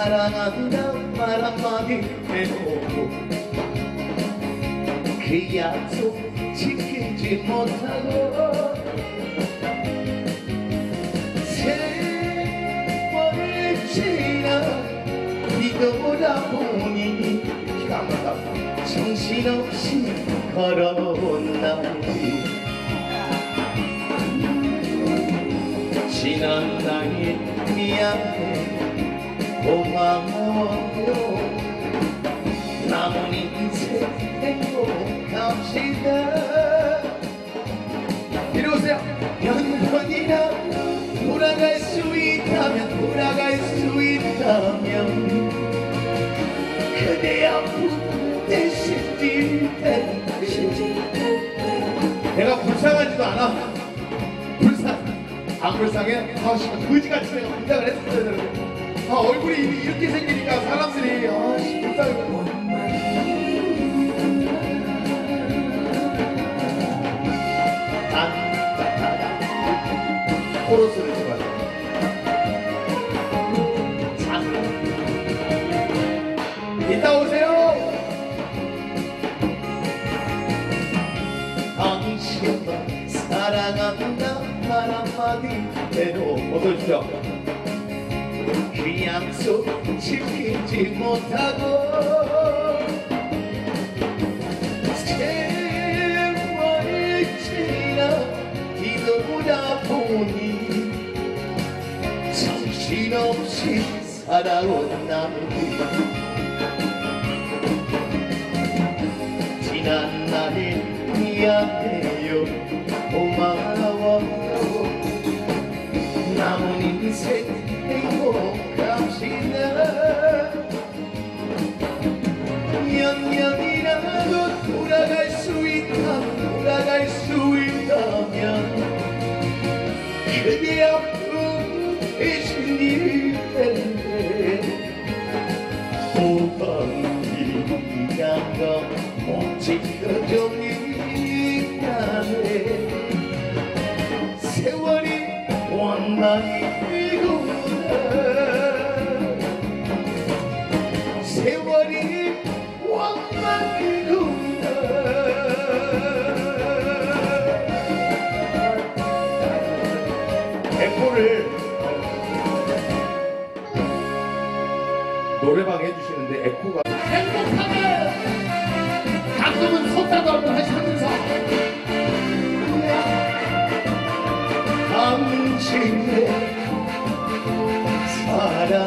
사랑한다 말 한마디 해놓고. 그 약속 지키지 못하고 세월이 지나 뒤돌아 보니 간다 정신없이 걸어온나지 지난 나이 미안해 고마워요 남은 인생 행복합시다. 이리 오세요. 영원이나 돌아갈 수 있다면 돌아갈 수 있다면 그대 아픈 대신 뛸때 내가 불쌍하지도 않아. 불쌍. 안 불쌍해? 아 씨, 거지같이 내가 불쌍을 했었어야 되는데 아 얼굴이 이렇게 생기니까 사람들이 아씨 불쌍해. 단 코러스를 자. 이따 오세요. 당신만 사랑한다. 말 한마디 해도 어서 오십시오 그 약속 지키지 못하고 세월이 지나 뒤돌아 보니 정신없이 살아온 나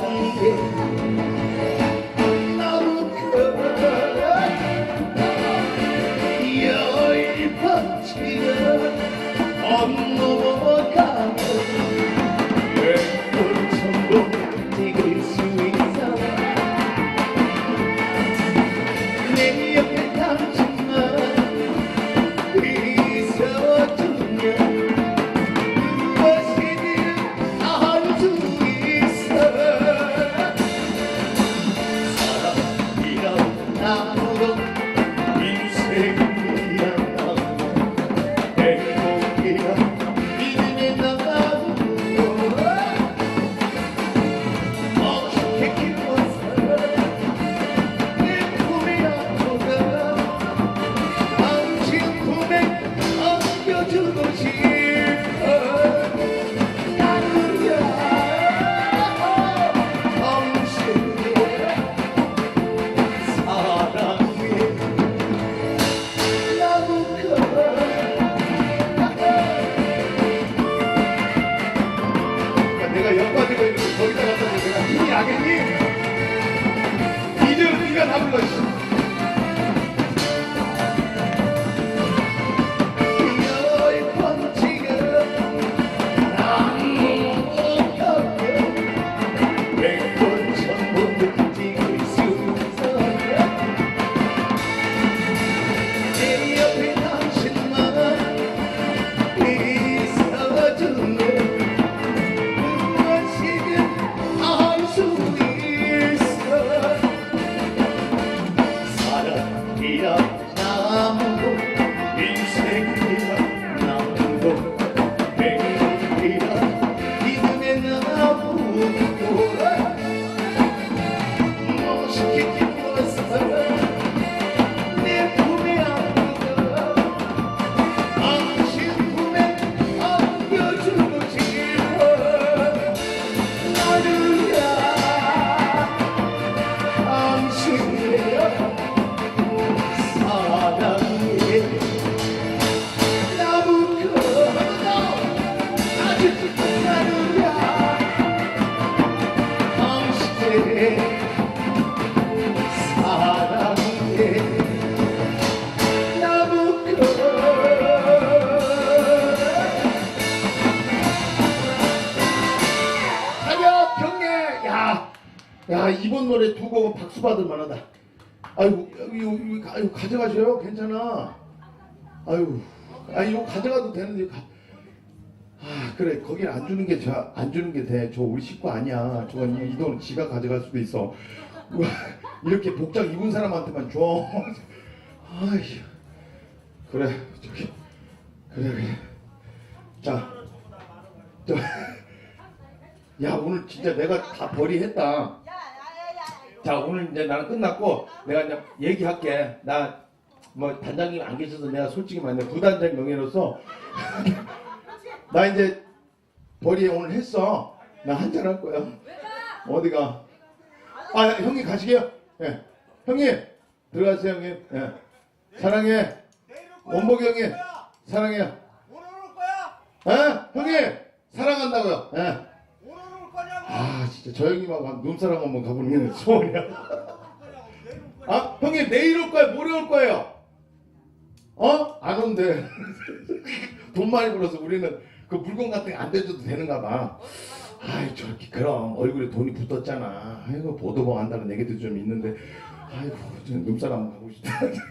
사랑 박수 받을 만하다. 아이고 이거, 이거, 이거 가져가셔요. 괜찮아. 아유, 아 이거 가져가도 되는데 가. 아 그래 거기 안 주는 게 저 안 주는 게 돼. 저 우리 식구 아니야. 저건 이, 이돈 지가 가져갈 수도 있어. 우와, 이렇게 복장 입은 사람한테만 줘. 아이 그래 저기 그래 그래. 자, 저, 야 오늘 진짜 내가 다 벌이했다. 자 오늘 이제 나는 끝났고 내가 이제 얘기할게. 나 뭐 단장님 안 계셔서 내가 솔직히 말해 부단장 명예로서 나 이제 벌이 오늘 했어. 나 한잔 할 거야. 어디가? 아 형님 가시게요. 예. 형님 들어가세요 형님. 예. 사랑해. 원복이 형님 사랑해요. 예? 형님 사랑한다고요. 예. 저 형님하고 한 눈사람 한번 가보는 게 소원이야. 아 형님 내일 올 거예요? 모레 올 거예요? 어? 안 온대. 돈 많이 벌어서 우리는 그 물건 같은 거안 대줘도 되는가 봐. 아이 저렇게 그럼 얼굴에 돈이 붙었잖아. 아이고 보도봉 한다는 얘기도 좀 있는데 아이고 저 눈사람 한번 가고 싶다.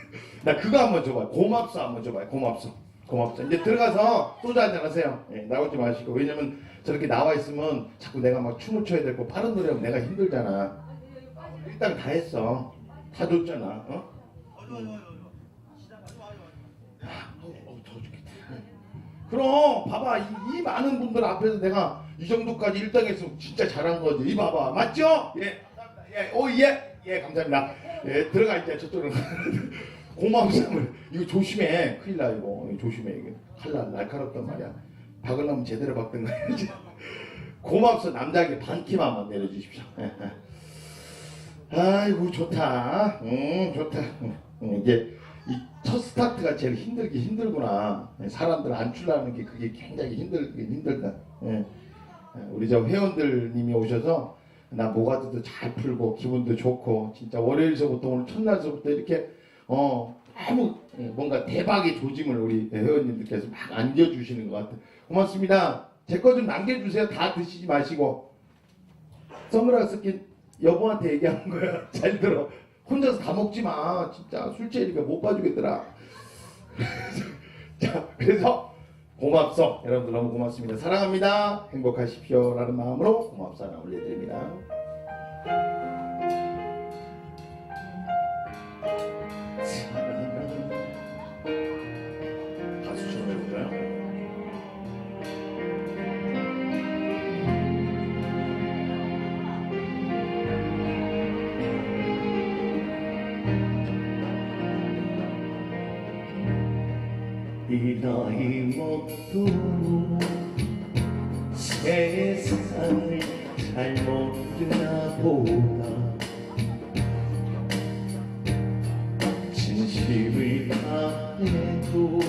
나 그거 한번 줘봐. 고맙소 한번 줘봐요. 고맙소. 고맙소. 이제 들어가서 소주 한잔 하세요. 예, 나오지 마시고 왜냐면 저렇게 나와 있으면 자꾸 내가 막 춤을 춰야 되고 빠른 노래 하면 내가 힘들잖아. 일단 다 했어. 다 줬잖아. 어? 어디 어. 그럼 봐봐 이, 이 많은 분들 앞에서 내가 이 정도까지 1등했으면 진짜 잘한 거지. 이 봐봐 맞죠? 예, 예, 오 예, 예 감사합니다. 예 들어가 이제 저쪽으로 고마움을 이거 조심해 큰일 나 이거 이거 조심해 이거 칼날 날카롭단 말이야. 박으려면 제대로 박든가 해야지. 고맙소 남자에게 반키만 한번 내려주십시오. 예, 예. 아이고 좋다. 음 좋다. 음, 음, 이게 이첫 스타트가 제일 힘들기 힘들구나. 예, 사람들 안 출라는 게 그게 굉장히 힘들긴 힘들다. 우리 저 회원들님이 오셔서 나 모가지도 잘 풀고 기분도 좋고 진짜 월요일서부터 오늘 첫날서부터 이렇게 어 너무 예, 뭔가 대박의 조짐을 우리 회원님들께서 막 안겨주시는 것 같아. 고맙습니다. 제 거 좀 남겨주세요. 다 드시지 마시고 선글라스 낀 여보한테 얘기하는 거야. 잘 들어. 혼자서 다 먹지 마. 진짜 술 취하니까 못 봐주겠더라. 자, 그래서 고맙소. 여러분들 너무 고맙습니다. 사랑합니다. 행복하십시오. 라는 마음으로 고맙소 하나 올려드립니다. 이 나이 먹도 세상을 잘 모르나 보다 해도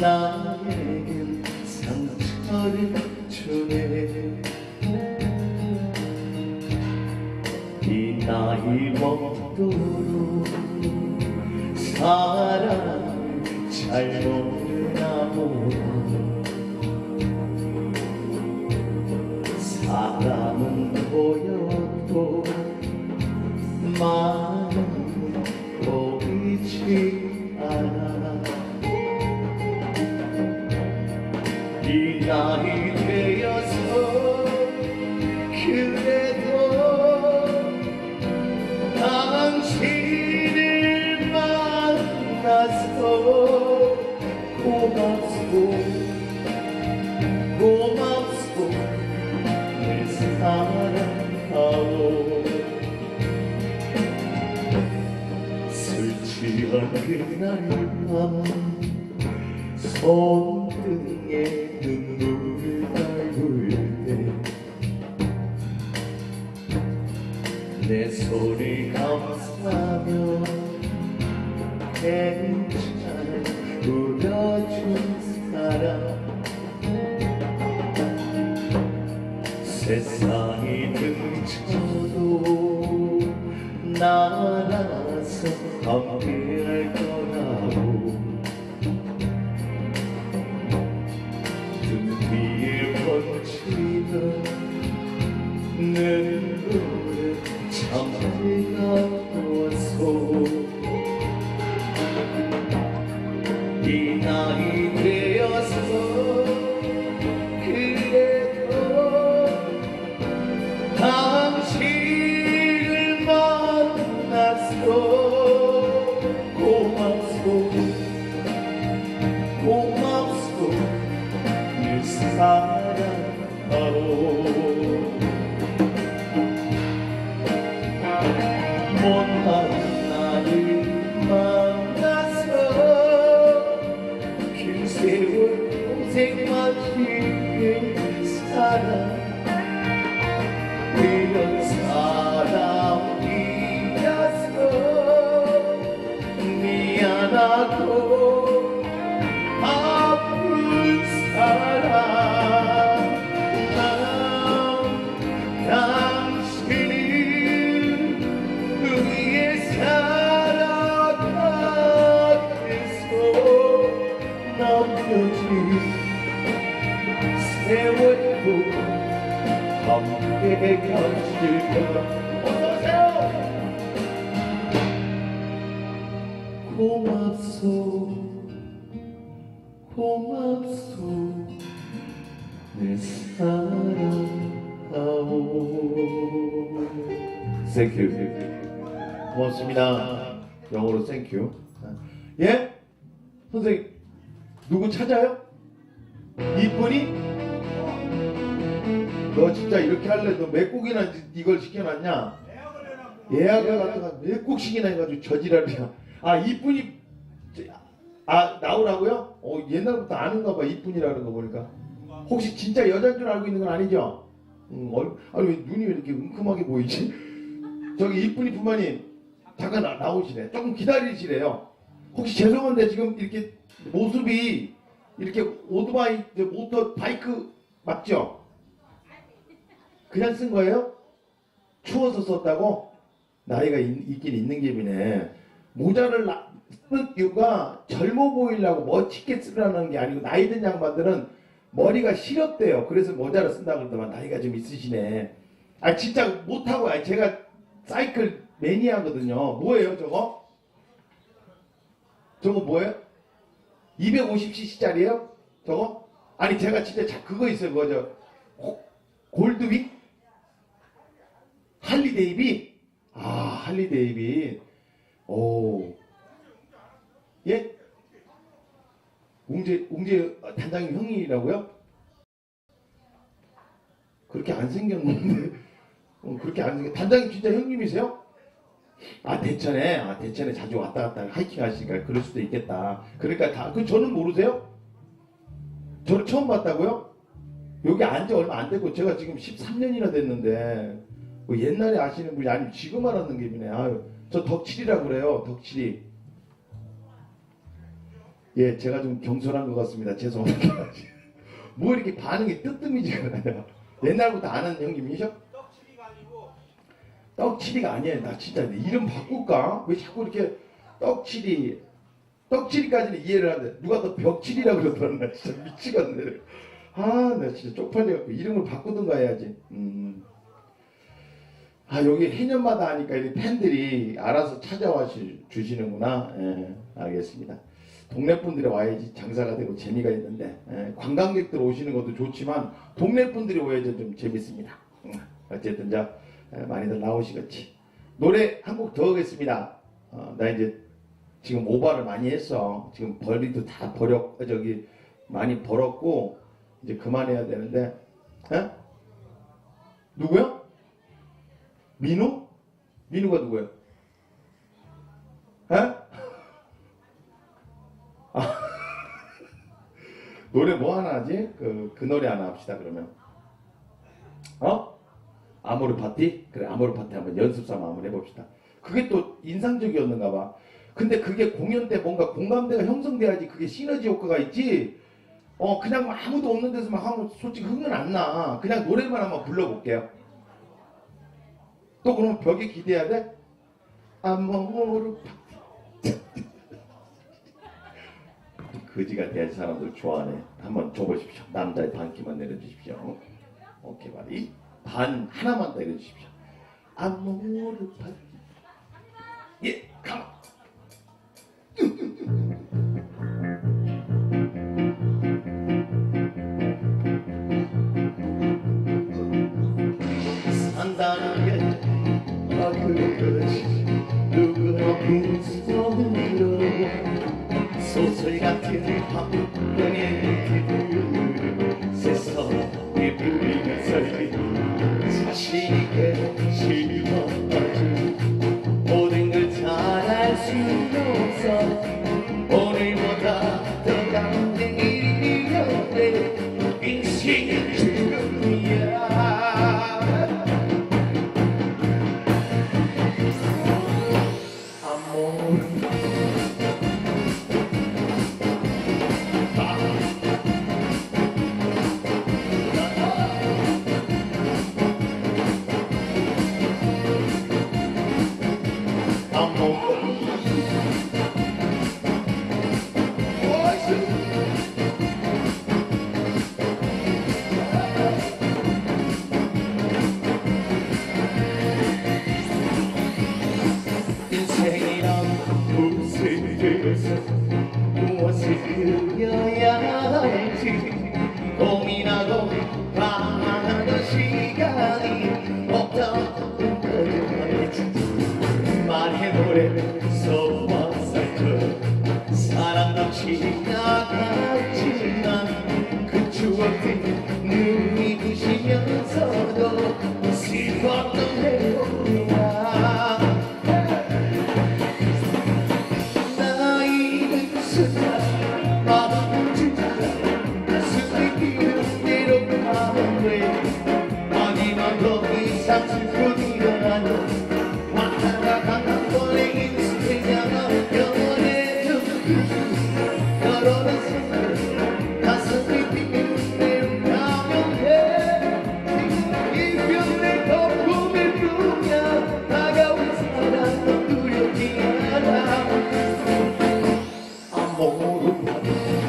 나 당신을 만나서 고맙소. 고맙소. 내 사랑하오. 술 취한 그날 밤손 나라서 함께할 함께 견딜까 어서오세요 고맙소. 고맙소. 내 사랑하오. 땡큐 고맙습니다. 영어로 땡큐 예? 선생님 누구 찾아요? 이쁜이? 너 진짜 이렇게 할래? 너 몇 곡이나 이걸 시켜놨냐? 예약을 갖다가 몇 곡씩이나 해가지고 저지랄이야. 아 이쁜이 아 나오라고요? 어 옛날부터 아는가 봐 이쁜이라는 거 보니까. 혹시 진짜 여자인 줄 알고 있는 건 아니죠? 음, 얼, 아니 왜 눈이 왜 이렇게 웅큼하게 보이지? 저기 이쁜이 부모님 잠깐 나, 나오시네. 조금 기다리시래요. 혹시 죄송한데 지금 이렇게 모습이 이렇게 오토바이 모터 바이크 맞죠? 그냥 쓴 거예요? 추워서 썼다고? 나이가 있, 긴 있는 gem이네. 모자를 나- 쓰는 이유가 젊어 보이려고 멋지게 쓰라는 게 아니고 나이 든 양반들은 머리가 시렵대요. 그래서 모자를 쓴다고 그러더만 나이가 좀 있으시네. 아 진짜 못하고 아 제가 사이클 매니아거든요. 뭐예요 저거? 저거 뭐예요? 250cc짜리예요? 저거? 아니 제가 진짜 자- 그거 있어요. 뭐죠? 골드윅? 할리 데이비? 아, 할리 데이비. 오. 예? 웅재, 웅재 단장님 형이라고요? 그렇게 안 생겼는데. 어, 그렇게 안 생겼, 단장님 진짜 형님이세요? 아, 대천에, 아, 대천에 자주 왔다 갔다 하이킹 하시니까 그럴 수도 있겠다. 그러니까 다, 그 저는 모르세요? 저를 처음 봤다고요? 여기 안지 얼마 안 됐고 제가 지금 13년이나 됐는데 뭐 옛날에 아시는 분이 아니면 지금 알았는 게이네. 아유 저 덕칠이라고 그래요 덕칠이. 예 제가 좀 경솔한 것 같습니다. 죄송합니다. 뭐 이렇게 반응이 뜨뜻미지가 않아요 옛날부터 아는 형님이셔? 떡치기가 아니고 떡칠이가 아니에요. 나 진짜 내 이름 바꿀까? 왜 자꾸 이렇게 떡칠이 떡칠이까지는 이해를 하는데 누가 또 벽칠이라고 그러더라. 나 진짜 미치겠네. 아, 나 진짜 쪽팔려갖고 이름을 바꾸든가 해야지. 음. 아, 여기 해년마다 하니까 이 팬들이 알아서 찾아와 주- 주시는구나. 예, 알겠습니다. 동네 분들이 와야지 장사가 되고 재미가 있는데 예, 관광객들 오시는 것도 좋지만 동네 분들이 오야지 좀 재밌습니다. 음, 어쨌든 자 예, 많이들 나오시겠지. 노래 한 곡 더 하겠습니다. 어, 나 이제 지금 오바를 많이 했어. 지금 벌이도 다 버렸 저기 많이 벌었고 이제 그만해야 되는데, 에? 누구요? 민우? 민우가 누구예요? 에? 아, 노래 뭐 하나 하지? 그, 그 노래 하나 합시다, 그러면. 어? 아모르 파티? 그래, 아모르 파티 한번 연습 삼아 한번 해봅시다. 그게 또 인상적이었는가 봐. 근데 그게 공연 때 뭔가 공감대가 형성돼야지 그게 시너지 효과가 있지. 어 그냥 막 아무도 없는 데서 막 하면 솔직히 흥은 안 나. 그냥 노래만 한번 불러볼게요. 또 그러면 벽에 기대야 돼? 아모르. 거지가 될 사람들 좋아하네. 한번 줘보십시오. 남자의 반키만 내려주십시오. 오케이 바리 반 하나만 내려주십시오. 아모르 파티. 예, 가만. 사 Thank you.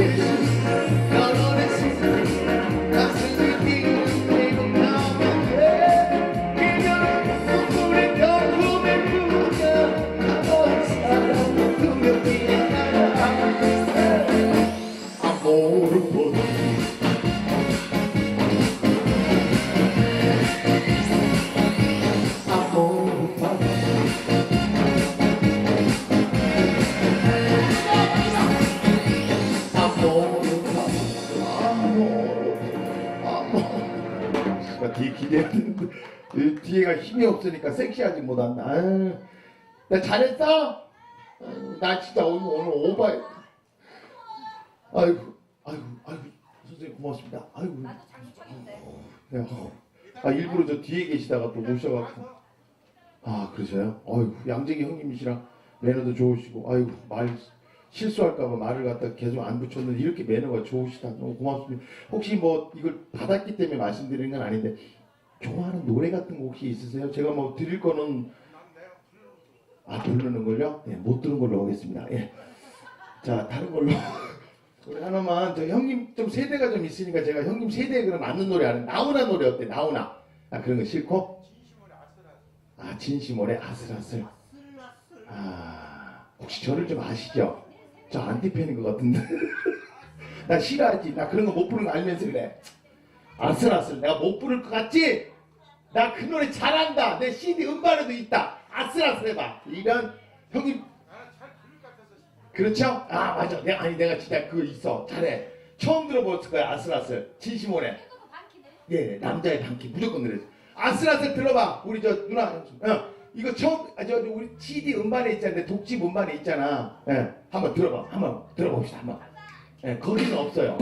연애 없으니까 섹시하지 못한다. 아유, 나 잘했어? 아유, 나 진짜 오늘 오늘 오바해. 아이고, 아이고, 아이고, 선생님 고맙습니다. 아이고, 나도. 네, 어. 아 일부러 저 뒤에 계시다가 또 모셔갖고. 아 그러세요? 아이고 양재기 형님이시랑 매너도 좋으시고, 아이고 말 실수할까봐 말을 갖다 계속 안 붙였는데 이렇게 매너가 좋으시다. 너무 고맙습니다. 혹시 뭐 이걸 받았기 때문에 말씀드리는 건 아닌데 좋아하는 노래 같은 거 혹시 있으세요? 제가 뭐 드릴 거는 아 부르는 걸요? 네, 못 들은 걸로 하겠습니다. 예. 자 다른 걸로 우리 하나만 저 형님 좀 세대가 좀 있으니까 제가 형님 세대에 그럼 맞는 노래 하는 나훈아 노래 어때? 나훈아. 아 그런 거 싫고? 아 진심어래 아슬아슬. 아 혹시 저를 좀 아시죠? 저 안티팬인 것 같은데. 나 싫어하지. 나 그런 거 못 부르는 거 알면서 그래. 아슬아슬. 내가 못 부를 것 같지? 나 그 노래 잘한다. 내 CD 음반에도 있다. 아슬아슬 해봐. 이런 형님 그렇죠? 아 맞아. 내가 아니 내가 진짜 그거 있어. 잘해. 처음 들어봤을 거야 아슬아슬. 진심오래. 반키네. 예, 남자의 단기 무조건 그래. 아슬아슬 들어봐. 우리 저 누나, 어, 이거 처음, 아, 저, 저 우리 CD 음반에 있잖아. 내 독집 음반에 있잖아. 예, 한번 들어봐. 한번 들어봅시다. 한번. 예, 거기는 없어요.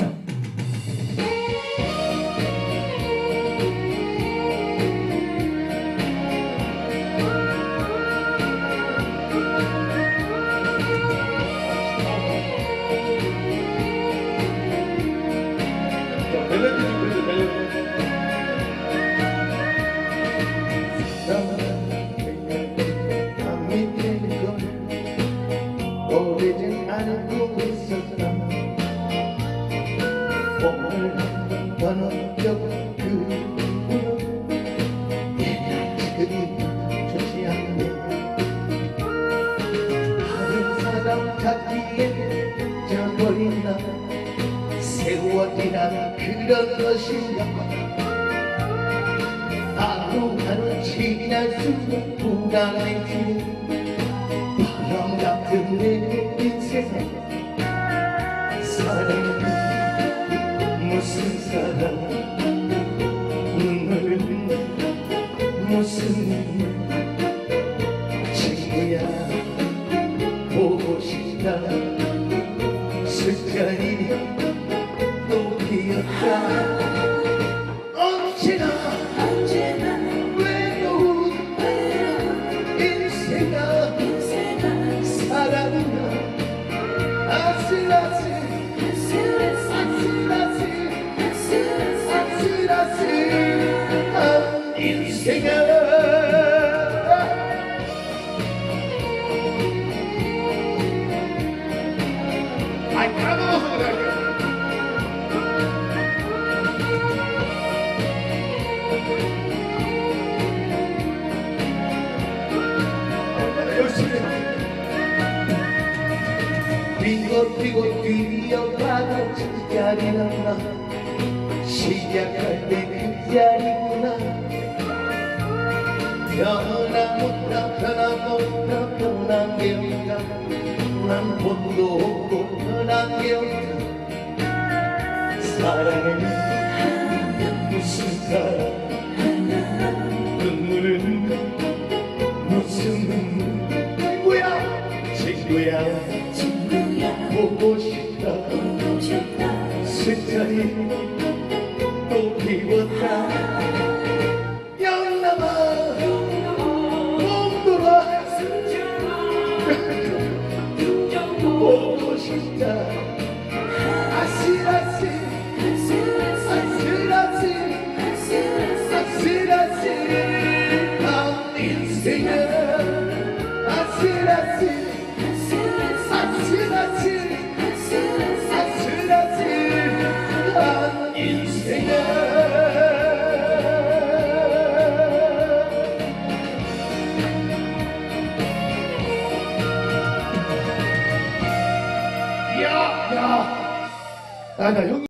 시작할 때 그 자리구나. 변함없다 변함없다 변한 게 없다. 난 본도 없고 변한 게 없다. 사랑은 무슨 사랑? 눈물은 무슨 눈물 친구야 친구야 보고 싶다. 술자리 또 비웠다 영남아 몸돌아 보고 싶다 야야 아나 형